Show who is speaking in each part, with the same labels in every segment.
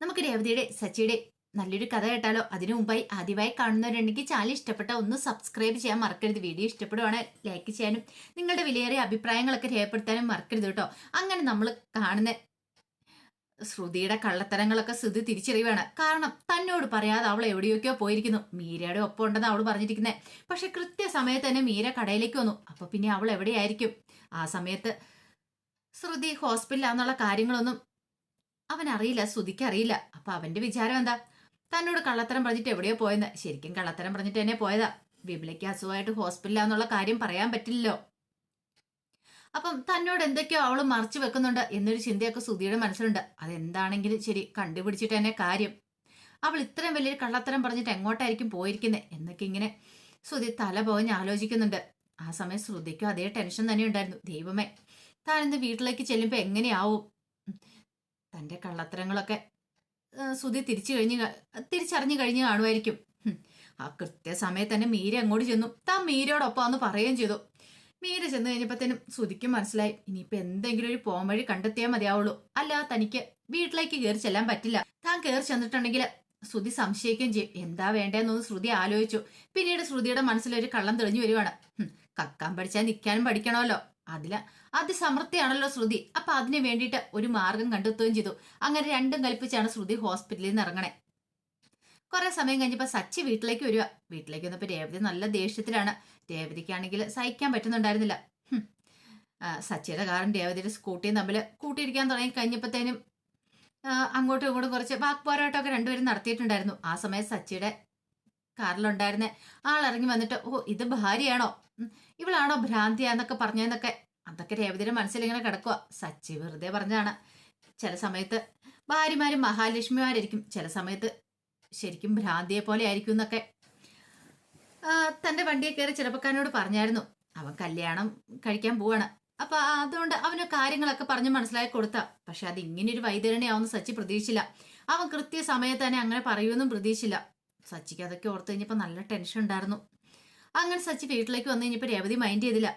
Speaker 1: നമുക്ക് രേവതിയുടെ സച്ചിയുടെ നല്ലൊരു കഥ കേട്ടാലോ? അതിനു മുമ്പായി ആദ്യമായി കാണുന്നവരുണ്ടെങ്കിൽ ചാനൽ ഇഷ്ടപ്പെട്ട ഒന്ന് സബ്സ്ക്രൈബ് ചെയ്യാൻ മറക്കരുത്. വീഡിയോ ഇഷ്ടപ്പെടുവാണ് ലൈക്ക് ചെയ്യാനും നിങ്ങളുടെ വിലയേറിയ അഭിപ്രായങ്ങളൊക്കെ രേഖപ്പെടുത്താനും മറക്കരുത് കേട്ടോ. അങ്ങനെ നമ്മൾ കാണുന്ന ശ്രുതിയുടെ കള്ളത്തരങ്ങളൊക്കെ ശ്രുതി തിരിച്ചറിയുവാണ്. കാരണം തന്നോട് പറയാതെ അവൾ എവിടെയൊക്കെയോ പോയിരിക്കുന്നു. മീരയുടെ ഒപ്പം ഉണ്ടെന്ന് അവൾ പറഞ്ഞിരിക്കുന്നത് പക്ഷെ കൃത്യസമയത്ത് തന്നെ മീര കടയിലേക്ക് വന്നു. അപ്പൊ പിന്നെ അവൾ എവിടെയായിരിക്കും? ആ സമയത്ത് ശ്രുതി ഹോസ്പിറ്റലാന്നുള്ള കാര്യങ്ങളൊന്നും അവൻ അറിയില്ല ശ്രുതിക്ക് അറിയില്ല. അപ്പൊ അവന്റെ വിചാരം എന്താ? തന്നോട് കള്ളത്തരം പറഞ്ഞിട്ട് എവിടെയോ പോയെന്ന്? ശരിക്കും കള്ളത്തരം പറഞ്ഞിട്ട് തന്നെ പോയതാ. വിപിലയ്ക്ക് അസുഖമായിട്ട് ഹോസ്പിറ്റലാന്നുള്ള കാര്യം പറയാൻ പറ്റില്ലല്ലോ. അപ്പം തന്നോട് എന്തൊക്കെയോ അവൾ മറച്ചു വെക്കുന്നുണ്ട് എന്നൊരു ചിന്തയൊക്കെ സുധിയുടെ മനസ്സിലുണ്ട്. അതെന്താണെങ്കിലും ശരി കണ്ടുപിടിച്ചിട്ട് തന്നെ കാര്യം. അവൾ ഇത്രയും വലിയൊരു കള്ളത്തരം പറഞ്ഞിട്ട് എങ്ങോട്ടായിരിക്കും പോയിരിക്കുന്നത് എന്നൊക്കെ ഇങ്ങനെ ശ്രുതി തല പോകഞ്ഞ് ആലോചിക്കുന്നുണ്ട്. ആ സമയം ശ്രുതിക്കും അതേ ടെൻഷൻ തന്നെ ഉണ്ടായിരുന്നു. ദൈവമേ താൻ വീട്ടിലേക്ക് ചെല്ലുമ്പോൾ എങ്ങനെയാവും? ഉം. തന്റെ കള്ളത്തരങ്ങളൊക്കെ സുധി തിരിച്ചു കഴിഞ്ഞ് തിരിച്ചറിഞ്ഞു കഴിഞ്ഞ് കാണുമായിരിക്കും. ആ കൃത്യസമയത്ത് തന്നെ മീര അങ്ങോട്ട് ചെന്നു. താൻ മീരയോടൊപ്പം ഒന്ന് പറയുകയും ചെയ്തു. മീര ചെന്ന് കഴിഞ്ഞപ്പോഴത്തേനും സുധിക്കും മനസ്സിലായി. ഇനിയിപ്പോ എന്തെങ്കിലും ഒരു പോംവഴി കണ്ടെത്തിയാൽ മതിയാവുള്ളൂ. അല്ല തനിക്ക് വീട്ടിലേക്ക് കയറി ചെല്ലാൻ പറ്റില്ല. താൻ കയറി ചെന്നിട്ടുണ്ടെങ്കിൽ ശ്രുതി സംശയിക്കുകയും ചെയ്യും. എന്താ വേണ്ടതെന്നൊന്ന് ശ്രുതി ആലോചിച്ചു. പിന്നീട് ശ്രുതിയുടെ മനസ്സിലൊരു കള്ളം തെളിഞ്ഞു വരുവാണ്. കക്കാൻ പഠിച്ചാൽ നിൽക്കാനും പഠിക്കണമല്ലോ. അതിൽ അതിസമൃദ്ധിയാണല്ലോ ശ്രുതി. അപ്പൊ അതിന് വേണ്ടിയിട്ട് ഒരു മാർഗം കണ്ടെത്തുകയും ചെയ്തു. അങ്ങനെ രണ്ടും കൽപ്പിച്ചാണ് ശ്രുതി ഹോസ്പിറ്റലിൽ നിന്ന് ഇറങ്ങണേ. കുറെ സമയം കഴിഞ്ഞപ്പോ സച്ചി വീട്ടിലേക്ക് വരിക. വീട്ടിലേക്ക് വന്നപ്പോ രേവതി നല്ല ദേഷ്യത്തിലാണ്. രേവതിക്കാണെങ്കിൽ സഹിക്കാൻ പറ്റുന്നുണ്ടായിരുന്നില്ല. സച്ചിയുടെ കാറും രേവതിയുടെ സ്കൂട്ടിയും തമ്മിൽ കൂട്ടിയിരിക്കാൻ തുടങ്ങി കഴിഞ്ഞപ്പോഴത്തേനും അങ്ങോട്ടും ഇങ്ങോട്ടും കുറച്ച് വാക്പോരാട്ടമൊക്കെ രണ്ടുപേരും നടത്തിയിട്ടുണ്ടായിരുന്നു. ആ സമയം സച്ചിയുടെ കാറിലുണ്ടായിരുന്ന. ആളിറങ്ങി വന്നിട്ട് ഓ ഇത് ഭാര്യയാണോ? ഉം, ഭ്രാന്തിയ എന്നൊക്കെ പറഞ്ഞതെന്നൊക്കെ അതൊക്കെ രേവതിയുടെ മനസ്സിൽ ഇങ്ങനെ കിടക്കുക സച്ചി വെറുതെ പറഞ്ഞാണ് ചില സമയത്ത് ഭാര്യമാരും മഹാലക്ഷ്മിമാരായിരിക്കും. ചില സമയത്ത് ശരിക്കും ഭ്രാന്തിയെ പോലെ ആയിരിക്കും എന്നൊക്കെ. തന്റെ വണ്ടിയെ കയറി ചെറുപ്പക്കാരനോട് പറഞ്ഞായിരുന്നു. അവൻ കല്യാണം കഴിക്കാൻ പോവാണ്. അപ്പൊ അതുകൊണ്ട് അവന് കാര്യങ്ങളൊക്കെ പറഞ്ഞ് മനസ്സിലാക്കി കൊടുത്ത. പക്ഷെ അത് ഇങ്ങനെ ഒരു വൈതരണിയാവുന്ന സച്ചി പ്രതീക്ഷിച്ചില്ല. അവൻ കൃത്യസമയത്ത് തന്നെ അങ്ങനെ പറയുമെന്നും പ്രതീക്ഷിച്ചില്ല. സച്ചിക്ക് അതൊക്കെ ഓർത്ത് കഴിഞ്ഞപ്പോൾ നല്ല ടെൻഷൻ ഉണ്ടായിരുന്നു. അങ്ങനെ സച്ചി വീട്ടിലേക്ക് വന്നു കഴിഞ്ഞപ്പോൾ രേവതി മൈൻഡ് ചെയ്തില്ല.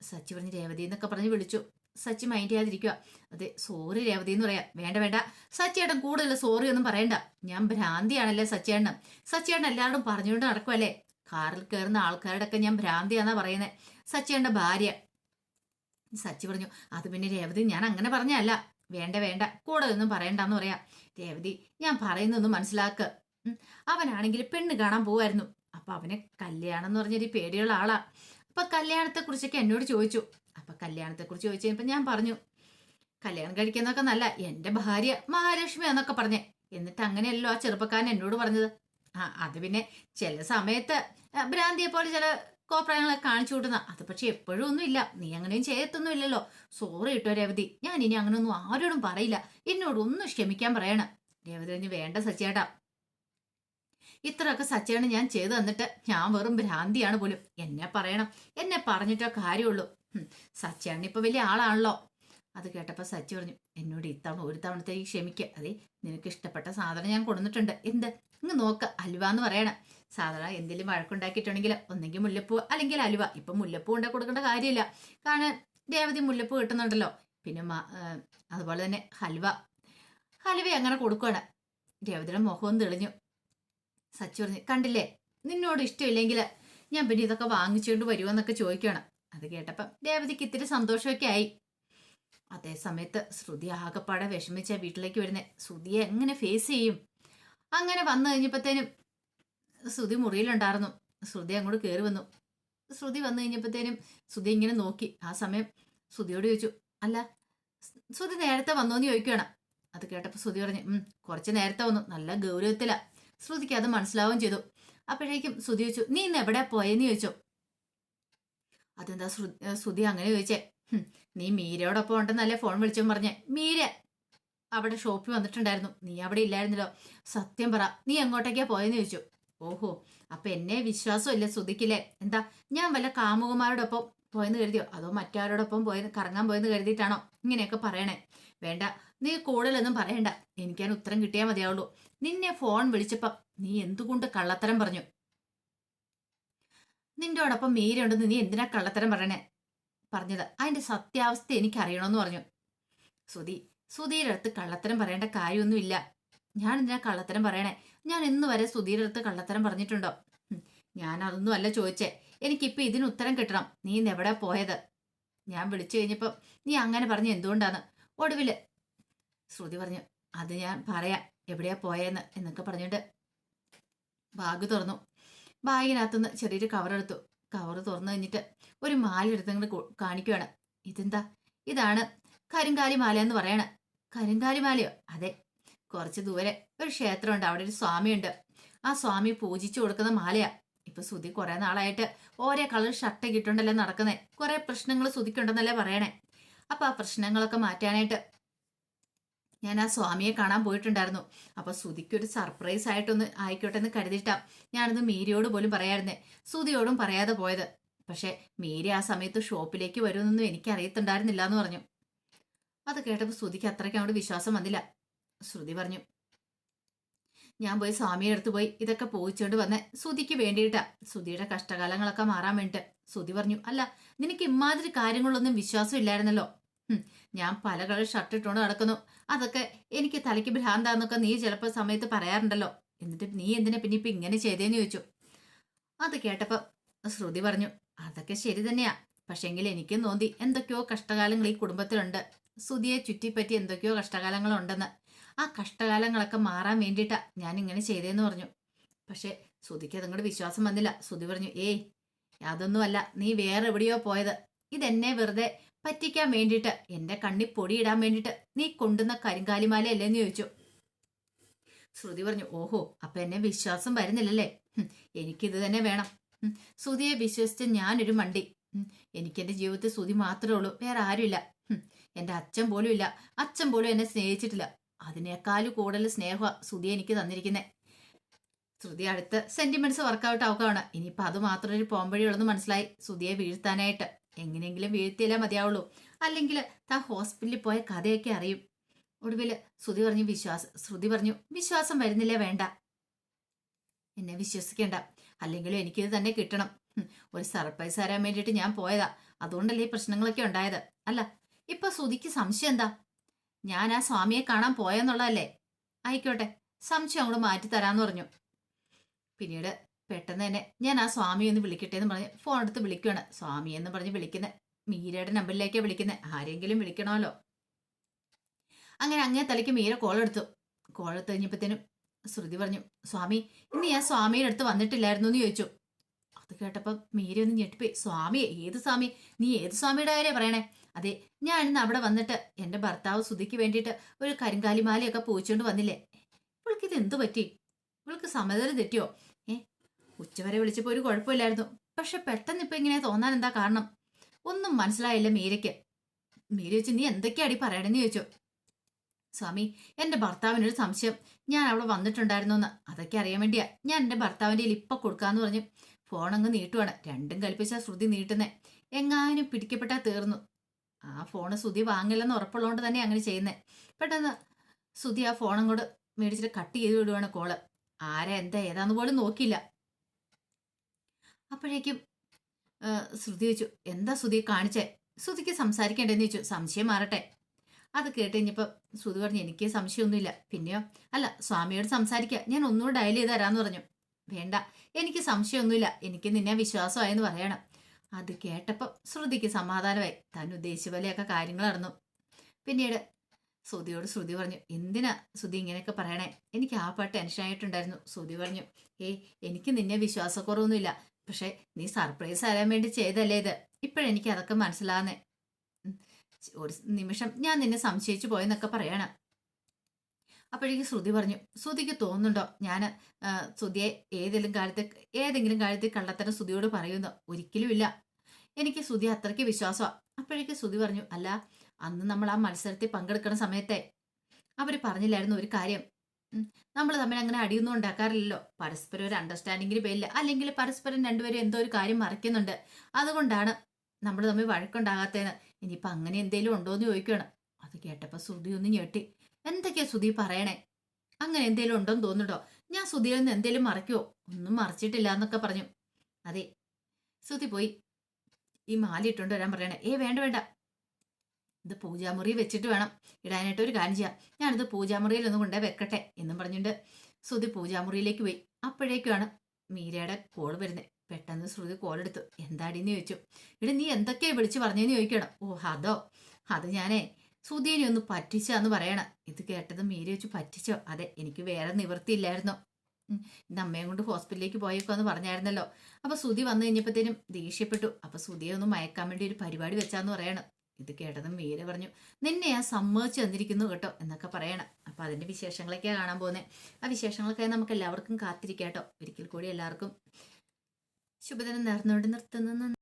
Speaker 1: സച്ചി പറഞ്ഞ് രേവതി എന്നൊക്കെ പറഞ്ഞ് വിളിച്ചു. സച്ചി മൈൻഡ് ചെയ്യാതിരിക്കുക അതെ സോറി രേവതി എന്ന് പറയാം. വേണ്ട വേണ്ട. സച്ചിയേട്ടൻ കൂടുതൽ സോറി ഒന്നും പറയണ്ട. ഞാൻ ഭ്രാന്തിയാണല്ലേ സച്ചിയേട്ടൻ സച്ചിയേട്ടൻ എല്ലാവരും പറഞ്ഞുകൊണ്ട് നടക്കുമല്ലേ കാറിൽ കയറുന്ന ആൾക്കാരുടെ ഒക്കെ ഞാൻ ഭ്രാന്തിയാന്നാ പറയുന്നത് സച്ചിയേട്ടന്റെ ഭാര്യ. സച്ചി പറഞ്ഞു അത് പിന്നെ രേവതി ഞാൻ അങ്ങനെ പറഞ്ഞല്ല വേണ്ട വേണ്ട. കൂടുതലൊന്നും പറയണ്ടെന്ന് പറയാം. രേവതി ഞാൻ പറയുന്നൊന്നും മനസ്സിലാക്ക്. അവനാണെങ്കിൽ പെണ്ണ് കാണാൻ പോവായിരുന്നു. അപ്പൊ അവന് കല്യാണം എന്ന് പറഞ്ഞൊരു പേടിയുള്ള ആളാ. അപ്പൊ കല്യാണത്തെ കുറിച്ചൊക്കെ എന്നോട് ചോദിച്ചു. അപ്പൊ കല്യാണത്തെ കുറിച്ച് ചോദിച്ചു കഴിഞ്ഞപ്പോ ഞാൻ പറഞ്ഞു കല്യാണം കഴിക്കുന്നതൊക്കെ നല്ല എന്റെ ഭാര്യ മഹാലക്ഷ്മി എന്നൊക്കെ പറഞ്ഞേ. എന്നിട്ട് അങ്ങനെയല്ലോ ആ ചെറുപ്പക്കാരൻ എന്നോട് പറഞ്ഞത്. ആ അത് പിന്നെ ചില സമയത്ത് ഭ്രാന്തിയെ പോലെ ചില കോപ്രായങ്ങളൊക്കെ കാണിച്ചു കൂട്ടുന്ന. അത് പക്ഷെ എപ്പോഴും ഒന്നും ഇല്ല. നീ അങ്ങനെയും ചെയ്യത്തൊന്നും ഇല്ലല്ലോ. സോറി കിട്ടോ രേവതി. ഞാൻ ഇനി അങ്ങനെയൊന്നും ആരോടും പറയില്ല. എന്നോടൊന്നും ക്ഷമിക്കാൻ പറയണം. രേവതി വേണ്ട സച്ചേട്ടാ ഇത്രയൊക്കെ സച്ചേണ് ഞാൻ ചെയ്തു തന്നിട്ട് ഞാൻ വെറും ഭ്രാന്തിയാണ് പോലും. എന്നെ പറയണം. എന്നെ പറഞ്ഞിട്ടോ കാര്യമുള്ളൂ. സച്ചയാണ് ഇപ്പൊ വലിയ ആളാണല്ലോ. അത് കേട്ടപ്പോ സച്ചി പറഞ്ഞു എന്നോട് ഇത്തവണ ഒരു തവണത്തേക്ക് ക്ഷമിക്കുക അതെ നിനക്ക് ഇഷ്ടപ്പെട്ട സാധനം ഞാൻ കൊടുത്തിട്ടുണ്ട് എന്ത്? ഇങ്ങ് നോക്ക. അലുവ എന്ന് പറയണം സാധാരണ എന്തെങ്കിലും വഴക്കുണ്ടാക്കിയിട്ടുണ്ടെങ്കിൽ ഒന്നെങ്കിൽ മുല്ലപ്പൂ അല്ലെങ്കിൽ അലുവ. ഇപ്പൊ മുല്ലപ്പൂ കൊണ്ടേ കൊടുക്കേണ്ട കാര്യമില്ല. കാരണം രേവതി മുല്ലപ്പൂ കിട്ടുന്നുണ്ടല്ലോ. പിന്നെ അതുപോലെ തന്നെ ഹൽവ. ഹലുവ അങ്ങനെ കൊടുക്കുകയാണ് രേവതിയുടെ മുഖവും തെളിഞ്ഞു. സച്ചി പറഞ്ഞു കണ്ടില്ലേ? നിന്നോട് ഇഷ്ടമില്ലെങ്കിൽ ഞാൻ പിന്നെ ഇതൊക്കെ വാങ്ങിച്ചുകൊണ്ട് വരുമോന്നൊക്കെ ചോദിക്കുകയാണ് അത് കേട്ടപ്പം രേവതിക്ക് ഇത്തിരി സന്തോഷമൊക്കെ ആയി. അതേ സമയത്ത് ശ്രുതി ആകപ്പാടെ വിഷമിച്ച വീട്ടിലേക്ക് വരുന്നത് ശ്രുതിയെ എങ്ങനെ ഫേസ് ചെയ്യും? അങ്ങനെ വന്നു കഴിഞ്ഞപ്പോഴത്തേനും ശ്രുതി മുറിയിലുണ്ടായിരുന്നു. ശ്രുതി അങ്ങോട്ട് കയറി വന്നു. ശ്രുതി വന്നു കഴിഞ്ഞപ്പോഴത്തേനും ശ്രുതി ഇങ്ങനെ നോക്കി. ആ സമയം ശ്രുതിയോട് ചോദിച്ചു അല്ല ശ്രുതി നേരത്തെ വന്നോന്ന് ചോദിക്കുകയാണ് അത് കേട്ടപ്പോൾ ശ്രുതി പറഞ്ഞു കുറച്ച് നേരത്തെ വന്നു. നല്ല ഗൗരവത്തിലാ. ശ്രുതിക്ക് അത് മനസ്സിലാവുകയും ചെയ്തു. അപ്പോഴേക്കും ശ്രുതി ചോദിച്ചു നീ ഇന്ന് എവിടെ പോയെന്ന് ചോദിച്ചു? അതെന്താ ശ്രു- ശ്രുതി അങ്ങനെ ചോദിച്ചേ. "ഹും, നീ മീരയോടൊപ്പം ഉണ്ടെന്നല്ലേ ഫോൺ വിളിച്ചോ പറഞ്ഞേ. മീര അവിടെ ഷോപ്പിൽ വന്നിട്ടുണ്ടായിരുന്നു. നീ അവിടെ ഇല്ലായിരുന്നല്ലോ. സത്യം പറ നീ എങ്ങോട്ടേക്കാ പോയെന്ന് ചോദിച്ചു. ഓഹോ അപ്പൊ എന്നെ വിശ്വാസമില്ല ശ്രുതിക്കില്ലേ. എന്താ ഞാൻ വല്ല കാമുകന്മാരോടൊപ്പം പോയെന്ന് കരുതിയോ? അതോ മറ്റാരോടൊപ്പം പോയി കറങ്ങാൻ പോയെന്ന് കരുതിയിട്ടാണോ? ഇങ്ങനെയൊക്കെ പറയണേ. വേണ്ട. നീ കൂടുതലൊന്നും പറയണ്ട. എനിക്കാൻ ഉത്തരം കിട്ടിയാൽ മതിയാവുള്ളൂ. നിന്നെ ഫോൺ വിളിച്ചപ്പം നീ എന്തുകൊണ്ട് കള്ളത്തരം പറഞ്ഞു? നിന്റോടൊപ്പം മീരുണ്ടെന്ന് നീ എന്തിനാ കള്ളത്തരം പറയണേ? പറഞ്ഞത്. അതിന്റെ സത്യാവസ്ഥ എനിക്ക് അറിയണമെന്ന് പറഞ്ഞു. സുധി സുധീരുടെ അടുത്ത് കള്ളത്തരം പറയേണ്ട കാര്യമൊന്നുമില്ല. ഞാൻ എന്തിനാ കള്ളത്തരം പറയണേ? ഞാൻ ഇന്ന് വരെ അടുത്ത് കള്ളത്തരം പറഞ്ഞിട്ടുണ്ടോ? ഞാൻ അതൊന്നും അല്ല ചോദിച്ചേ. എനിക്കിപ്പോ ഇതിന് ഉത്തരം കിട്ടണം. നീ ഇന്ന് എവിടെ പോയത്? ഞാൻ വിളിച്ചു കഴിഞ്ഞപ്പോ നീ അങ്ങനെ പറഞ്ഞു എന്തുകൊണ്ടാണ് ഒടുവിൽ ശ്രുതി പറഞ്ഞു അത് ഞാൻ പറയാ. എവിടെയാ പോയെന്ന്? എന്നൊക്കെ പറഞ്ഞിട്ട് ബാഗ് തുറന്നു. ബാഗിനകത്തുനിന്ന് ചെറിയൊരു കവർ എടുത്തു. കവർ തുറന്നു കഴിഞ്ഞിട്ട് ഒരു മാല എടുത്തങ്ങോട്ട് കാണിക്കുവാണ്. ഇതെന്താ? ഇതാണ് കരിങ്കാലി മാല എന്ന് പറയണ. കരിങ്കാലി മാലയോ അതെ. കുറച്ച് ദൂരെ ഒരു ക്ഷേത്രമുണ്ട്. അവിടെ ഒരു സ്വാമിയുണ്ട്. ആ സ്വാമി പൂജിച്ചു കൊടുക്കുന്ന മാലയാ. ഇപ്പൊ സുധി കുറെ നാളായിട്ട് ഓരോ കളർ ഷർട്ട് കിട്ടുണ്ടല്ലേ നടക്കുന്നേ. കുറെ പ്രശ്നങ്ങൾ സുധിക്കുണ്ടെന്നല്ലേ പറയണേ. അപ്പൊ ആ പ്രശ്നങ്ങളൊക്കെ മാറ്റാനായിട്ട് ഞാൻ ആ സ്വാമിയെ കാണാൻ പോയിട്ടുണ്ടായിരുന്നു. അപ്പൊ ഒരു സർപ്രൈസ് ആയിട്ടൊന്ന് ആയിക്കോട്ടെ എന്ന് കരുതിയിട്ടാ ഞാനത് മീരിയോട് പോലും പറയായിരുന്നേ. സുധിയോടും പറയാതെ പോയത്. പക്ഷെ മീരി ആ സമയത്ത് ഷോപ്പിലേക്ക് വരുമെന്നൊന്നും എനിക്ക് അറിയത്തുണ്ടായിരുന്നില്ല എന്ന് പറഞ്ഞു. അത് കേട്ടപ്പോൾ ശ്രുതിക്ക് അത്രയ്ക്ക് അങ്ങോട്ട് വിശ്വാസം വന്നില്ല. ശ്രുതി പറഞ്ഞു ഞാൻ പോയി സ്വാമിയുടെ അടുത്ത് പോയി ഇതൊക്കെ പോയിച്ചോണ്ട് വന്നേ സുതിക്ക് വേണ്ടിയിട്ടാ. സുതിയുടെ കഷ്ടകാലങ്ങളൊക്കെ മാറാൻ വേണ്ടിട്ട്. സുതി പറഞ്ഞു അല്ല നിനക്ക് ഇമാതിരി കാര്യങ്ങളൊന്നും വിശ്വാസം ഇല്ലായിരുന്നല്ലോ. ഞാൻ പല കളർ ഷർട്ട് ഇട്ടുകൊണ്ട് നടക്കുന്നു. അതൊക്കെ എനിക്ക് തലയ്ക്ക് ഭ്രാന്താന്നൊക്കെ നീ ചിലപ്പോൾ സമയത്ത് പറയാറുണ്ടല്ലോ. എന്നിട്ട് നീ എന്തിനാ പിന്നെ ഇപ്പൊ ഇങ്ങനെ ചെയ്തേന്ന് ചോദിച്ചു? അത് കേട്ടപ്പോൾ ശ്രുതി പറഞ്ഞു അതൊക്കെ ശരി തന്നെയാ. പക്ഷെങ്കിൽ എനിക്കും തോന്നി എന്തൊക്കെയോ കഷ്ടകാലങ്ങൾ ഈ കുടുംബത്തിലുണ്ട്. സുതിയെ ചുറ്റിപ്പറ്റി എന്തൊക്കെയോ കഷ്ടകാലങ്ങളുണ്ടെന്ന്. ആ കഷ്ടകാലങ്ങളൊക്കെ മാറാൻ വേണ്ടിയിട്ടാ ഞാൻ ഇങ്ങനെ ചെയ്തേന്ന് പറഞ്ഞു. പക്ഷെ സുധിക്ക് അതങ്ങോട്ട് വിശ്വാസം വന്നില്ല. സുധി പറഞ്ഞു ഏയ് അതൊന്നുമല്ല. നീ വേറെ എവിടെയോ പോയത്. ഇതെന്നെ വെറുതെ പറ്റിക്കാൻ വേണ്ടിയിട്ട് എന്റെ കണ്ണി പൊടിയിടാൻ വേണ്ടിയിട്ട് നീ കൊണ്ടുവന്ന കരിങ്കാലിമാല അല്ലേന്ന് ചോദിച്ചു. ശ്രുതി പറഞ്ഞു ഓഹോ അപ്പൊ എന്നെ വിശ്വാസം വരുന്നില്ലല്ലേ? എനിക്കിത് തന്നെ വേണം. ശ്രുതിയെ വിശ്വസിച്ച് ഞാനൊരു മണ്ടി. എനിക്ക് എന്റെ ജീവിതത്തിൽ ശ്രുതി മാത്രമേ ഉള്ളൂ. വേറെ ആരുമില്ല. എന്റെ അച്ഛൻ പോലും ഇല്ല അച്ഛൻ പോലും എന്നെ സ്നേഹിച്ചിട്ടില്ല. അതിനേക്കാളും കൂടുതൽ സ്നേഹ ശ്രുതി എനിക്ക് തന്നിരിക്കുന്നത് ശ്രുതി അടുത്ത് സെന്റിമെന്റ്സ് വർക്കൗട്ട് ആവുകയാണ്. ഇനിയിപ്പോൾ അത് മാത്രം ഒരു പോംവഴിയുള്ളെന്ന് മനസ്സിലായി ശ്രുതിയെ വീഴ്ത്താനായിട്ട്. എങ്ങനെയെങ്കിലും വീഴ്ത്തിയാലേ മതിയാവുള്ളൂ. അല്ലെങ്കിൽ താ ഹോസ്പിറ്റലിൽ പോയ കഥയൊക്കെ അറിയും. ഒടുവിൽ ശ്രുതി പറഞ്ഞു വിശ്വാസം ശ്രുതി പറഞ്ഞു വിശ്വാസം വരുന്നില്ലേ വേണ്ട. എന്നെ വിശ്വസിക്കേണ്ട. അല്ലെങ്കിലും എനിക്കിത് തന്നെ കിട്ടണം. ഒരു സർപ്രൈസ് തരാൻ വേണ്ടിയിട്ട് ഞാൻ പോയതാ. അതുകൊണ്ടല്ലേ ഈ പ്രശ്നങ്ങളൊക്കെ ഉണ്ടായത്. അല്ല ഇപ്പൊ ശ്രുതിക്ക് സംശയം എന്താ? ഞാൻ ആ സ്വാമിയെ കാണാൻ പോയെന്നുള്ളതല്ലേ? ആയിക്കോട്ടെ സംശയം അങ്ങോട്ട് മാറ്റി തരാന്ന് പറഞ്ഞു. പിന്നീട് പെട്ടെന്ന് തന്നെ ഞാൻ ആ സ്വാമി ഒന്ന് വിളിക്കട്ടെ എന്ന് പറഞ്ഞ് ഫോൺ എടുത്ത് വിളിക്കുകയാണ് സ്വാമി എന്ന് പറഞ്ഞ് വിളിക്കുന്നത് മീരയുടെ നമ്പറിലേക്കാണ് വിളിക്കുന്നത് ആരെങ്കിലും വിളിക്കണമല്ലോ. അങ്ങനെ അങ്ങേ തലയ്ക്ക് മീര കോൾ എടുത്തു. കോൾ എടുത്ത് കഴിഞ്ഞപ്പോഴത്തേനും ശ്രുതി പറഞ്ഞു സ്വാമി ഇന്ന് ഞാൻ സ്വാമിയുടെ അടുത്ത് വന്നിട്ടില്ലായിരുന്നു എന്ന് ചോദിച്ചു. അത് കേട്ടപ്പോൾ മീര ഒന്ന് ഞെട്ടിപ്പോയി. സ്വാമി ഏത് സ്വാമി? നീ ഏത് സ്വാമിയുടെ കാര്യം പറയണേ? അതെ ഞാൻ ഇന്ന് അവിടെ വന്നിട്ട് എന്റെ ഭർത്താവ് സുധിക്ക് വേണ്ടിയിട്ട് ഒരു കരിങ്കാലിമാലയൊക്കെ പൂച്ചുകൊണ്ട് വന്നില്ലേ? ഇവൾക്ക് ഇത് എന്തു പറ്റി? ഇവൾക്ക് സമനില തെറ്റിയോ? ഏ ഉച്ചവരെ വിളിച്ചപ്പോൾ ഒരു കുഴപ്പമില്ലായിരുന്നു. പക്ഷെ പെട്ടെന്ന് ഇപ്പൊ ഇങ്ങനെ തോന്നാൻ എന്താ കാരണം? ഒന്നും മനസ്സിലായില്ല മീരയ്ക്ക് മീര ചോദിച്ചു നീ എന്തൊക്കെയാടി പറയണെന്ന് ചോദിച്ചു. സ്വാമി എന്റെ ഭർത്താവിനൊരു സംശയം. ഞാൻ അവിടെ വന്നിട്ടുണ്ടായിരുന്നു എന്ന് അതൊക്കെ അറിയാൻ വേണ്ടിയാ. ഞാൻ എന്റെ ഭർത്താവിന്റെ ഇപ്പം കൊടുക്കാന്ന് പറഞ്ഞ് ഫോൺ അങ്ങ് നീട്ടുവാണ്. രണ്ടും കൽപ്പിച്ചാ ശ്രുതി നീട്ടുന്നേ. എങ്ങാനും പിടിക്കപ്പെട്ടാ തീർന്നു. ആ ഫോണ് ശ്രുതി വാങ്ങില്ലെന്ന് ഉറപ്പുള്ളതുകൊണ്ട് തന്നെ അങ്ങനെ ചെയ്യുന്നേ. പെട്ടെന്ന് ശ്രുതി ആ ഫോണും കൂടെ മേടിച്ചിട്ട് കട്ട് ചെയ്ത് വിടുവാണ് കോൾ. ആരാ എന്താ ഏതാന്ന് പോലും നോക്കിയില്ല. അപ്പോഴേക്കും ശ്രുതി വെച്ചു എന്താ ശ്രുതി കാണിച്ചേ? ശ്രുതിക്ക് സംസാരിക്കേണ്ടെന്ന് ചോദിച്ചു. സംശയം മാറട്ടെ. അത് കേട്ട് കഴിഞ്ഞപ്പോൾ ശ്രുതി പറഞ്ഞു എനിക്ക് സംശയമൊന്നുമില്ല. പിന്നെയോ? അല്ല സ്വാമിയോട് സംസാരിക്കുക ഞാൻ ഒന്നുകൂടെ ഡയൽ ചെയ്ത് തരാമെന്ന് പറഞ്ഞു. വേണ്ട. എനിക്ക് സംശയമൊന്നുമില്ല. എനിക്ക് നിന്നെ വിശ്വാസമായെന്ന് പറയണം. അത് കേട്ടപ്പം ശ്രുതിക്ക് സമാധാനമായി. താൻ ഉദ്ദേശിച്ച പോലെയൊക്കെ കാര്യങ്ങൾ നടന്നു. പിന്നീട് ശ്രുതിയോട് ശ്രുതി പറഞ്ഞു എന്തിനാ ശ്രുതി ഇങ്ങനെയൊക്കെ പറയണേ? എനിക്ക് ആ പാട്ട് ടെൻഷനായിട്ടുണ്ടായിരുന്നു ശ്രുതി പറഞ്ഞു ഏയ് എനിക്ക് നിന്നെ വിശ്വാസക്കുറവൊന്നുമില്ല. പക്ഷെ നീ സർപ്രൈസ് ആരാൻ വേണ്ടി ചെയ്തല്ലേ ഇത്? ഇപ്പോഴെനിക്ക് അതൊക്കെ മനസ്സിലാകുന്നേ ഒരു നിമിഷം ഞാൻ നിന്നെ സംശയിച്ചു പോയെന്നൊക്കെ പറയണം. അപ്പോഴേക്ക് ശ്രുതി പറഞ്ഞു ശ്രുതിക്ക് തോന്നുന്നുണ്ടോ? ഞാൻ ശ്രുതിയെ ഏതെങ്കിലും കാലത്ത് ഏതെങ്കിലും കാലത്ത് കള്ളത്തരം ശ്രുതിയോട് പറയുന്നു? ഒരിക്കലും ഇല്ല. എനിക്ക് ശ്രുതി അത്രയ്ക്ക് വിശ്വാസമാണ് അപ്പോഴേക്ക് ശ്രുതി പറഞ്ഞു അല്ല അന്ന് നമ്മൾ ആ മത്സരത്തിൽ പങ്കെടുക്കുന്ന സമയത്തെ അവർ പറഞ്ഞില്ലായിരുന്നു ഒരു കാര്യം. നമ്മൾ തമ്മിൽ അങ്ങനെ അടിയൊന്നും ഉണ്ടാക്കാറില്ലല്ലോ. പരസ്പരം ഒരു അണ്ടർസ്റ്റാൻഡിങ്ങിന് പേരില്ല അല്ലെങ്കിൽ പരസ്പരം രണ്ടുപേരും എന്തോ ഒരു കാര്യം മറയ്ക്കുന്നുണ്ട് അതുകൊണ്ടാണ് നമ്മൾ തമ്മിൽ വഴക്കുണ്ടാകാത്തതെന്ന്. ഇനിയിപ്പോൾ അങ്ങനെ എന്തെങ്കിലും ഉണ്ടോ എന്ന് ചോദിക്കുകയാണ് അത് കേട്ടപ്പോൾ ശ്രുതി ഒന്ന് ഞെട്ടി. എന്തൊക്കെയാ സുധി പറയണേ? അങ്ങനെ എന്തേലും ഉണ്ടോന്ന് തോന്നുട്ടോ ഞാൻ സുധിയിൽ നിന്ന് എന്തേലും മറയ്ക്കുവോ? ഒന്നും മറച്ചിട്ടില്ല എന്നൊക്കെ പറഞ്ഞു. അതെ. സുധി പോയി. ഈ മാല ഇട്ടുകൊണ്ട് വരാൻ പറയണേ. ഏ വേണ്ട വേണ്ട. ഇത് പൂജാമുറി വെച്ചിട്ട് വേണം. ഇടാനായിട്ട് ഒരു കാര്യം ചെയ്യാം. ഞാനിത് പൂജാമുറിയിൽ ഒന്ന് കൊണ്ടേ വെക്കട്ടെ എന്നും പറഞ്ഞിട്ട് ശ്രുതി പൂജാമുറിയിലേക്ക് പോയി. അപ്പോഴേക്കുമാണ് മീരയുടെ കോൾ വരുന്നത്. പെട്ടെന്ന് ശ്രുതി കോൾ എടുത്തു എന്താടിന്ന് ചോദിച്ചു. ഇവിടെ നീ എന്തൊക്കെയാ വിളിച്ചു പറഞ്ഞതെന്ന് ചോദിക്കണം. ഓ അതോ? അത് ഞാനേ സുധീനെ ഒന്ന് പറ്റിച്ചാന്ന് പറയണ. ഇത് കേട്ടത് മീരി വെച്ച് പറ്റിച്ചോ? അതെ എനിക്ക് വേറെ നിവൃത്തിയില്ലായിരുന്നോ. ഇന്ന് അമ്മയും കൊണ്ട് ഹോസ്പിറ്റലിലേക്ക് പോയേക്കോ എന്ന് പറഞ്ഞായിരുന്നല്ലോ. അപ്പൊ സുധി വന്നു കഴിഞ്ഞപ്പോഴത്തേനും ദേഷ്യപ്പെട്ടു. അപ്പൊ സുധിയെ ഒന്ന് മയക്കാൻ വേണ്ടി ഒരു പരിപാടി വെച്ചാന്ന് പറയണം. ഇത് കേട്ടതും മീര പറഞ്ഞു നിന്നെ ഞാൻ സമ്മതിച്ചു തന്നിരിക്കുന്നു കേട്ടോ എന്നൊക്കെ പറയണം. അപ്പൊ അതിന്റെ വിശേഷങ്ങളൊക്കെയാണ് കാണാൻ പോകുന്നത് ആ വിശേഷങ്ങളൊക്കെ നമുക്ക് എല്ലാവർക്കും കാത്തിരിക്കാം കേട്ടോ. ഒരിക്കൽ കൂടി എല്ലാവർക്കും ശുഭദിനം നേർന്നുകൊണ്ട് നിർത്തുന്നു.